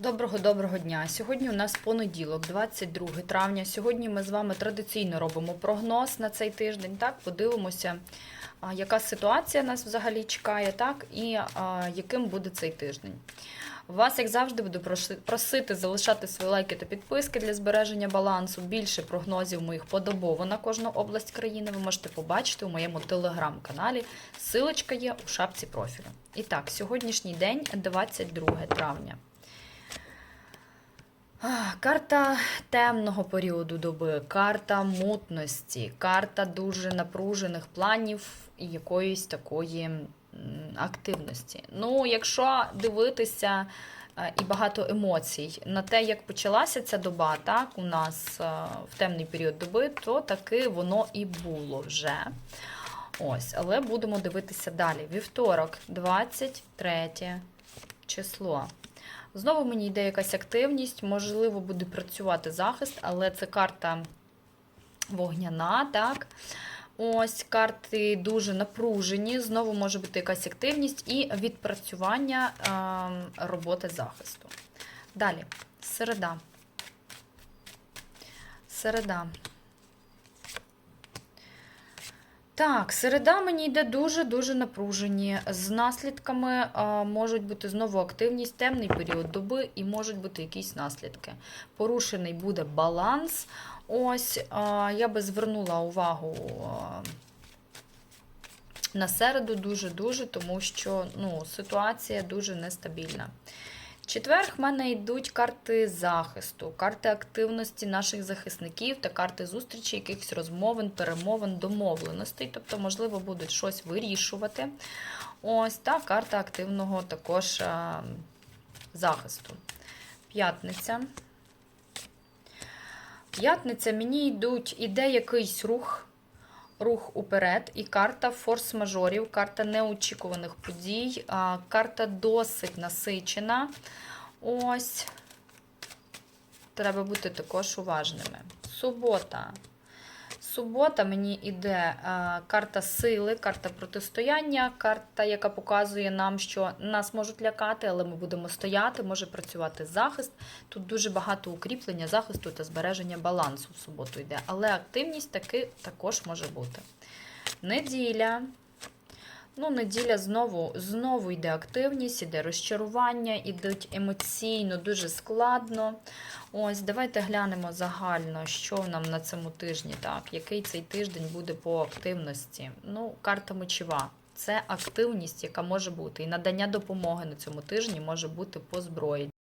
Доброго доброго дня. Сьогодні у нас понеділок, 22 травня. Сьогодні ми з вами традиційно робимо прогноз на цей тиждень. Так, подивимося, яка ситуація нас взагалі чекає, так, і а, яким буде цей тиждень. Вас, як завжди, буду проси- просити залишати свої лайки та підписки для збереження балансу. Більше прогнозів моїх подобово на кожну область країни. Ви можете побачити у моєму телеграм-каналі. Силочка є у шапці профілю. І так, сьогоднішній день 22 травня. Карта темного періоду доби, карта мутності, карта дуже напружених планів і якоїсь такої активності. Ну, якщо дивитися і багато емоцій на те, як почалася ця доба, так, у нас в темний період доби, то таки воно і було вже. Ось, але будемо дивитися далі. Вівторок, 23 число. Знову мені йде якась активність, можливо, буде працювати захист, але це карта вогняна, так? Ось карти дуже напружені. Знову може бути якась активність і відпрацювання е, роботи захисту. Далі, середа. Середа. Так, середа мені йде дуже-дуже напружені. З наслідками а, можуть бути знову активність, темний період доби і можуть бути якісь наслідки. Порушений буде баланс. Ось а, я би звернула увагу а, на середу дуже-дуже, тому що ну, ситуація дуже нестабільна. Четверг в мене йдуть карти захисту, карти активності наших захисників та карти зустрічі, якихось розмовин, перемовин, домовленостей. Тобто, можливо, будуть щось вирішувати. Ось та карта активного також а, захисту. П'ятниця. П'ятниця мені йдуть, іде якийсь рух. Рух уперед, і карта форс-мажорів, карта неочікуваних подій, карта досить насичена. Ось. Треба бути також уважними. Субота. Субота мені йде а, карта сили, карта протистояння, карта, яка показує нам, що нас можуть лякати, але ми будемо стояти, може працювати захист. Тут дуже багато укріплення захисту та збереження балансу в суботу йде. Але активність таки також може бути. Неділя. Ну, неділя знову, знову йде активність, іде розчарування, ідуть емоційно, дуже складно. Ось, давайте глянемо загально, що нам на цьому тижні, так, який цей тиждень буде по активності. Ну, карта мочева. Це активність, яка може бути. І надання допомоги на цьому тижні може бути по зброї.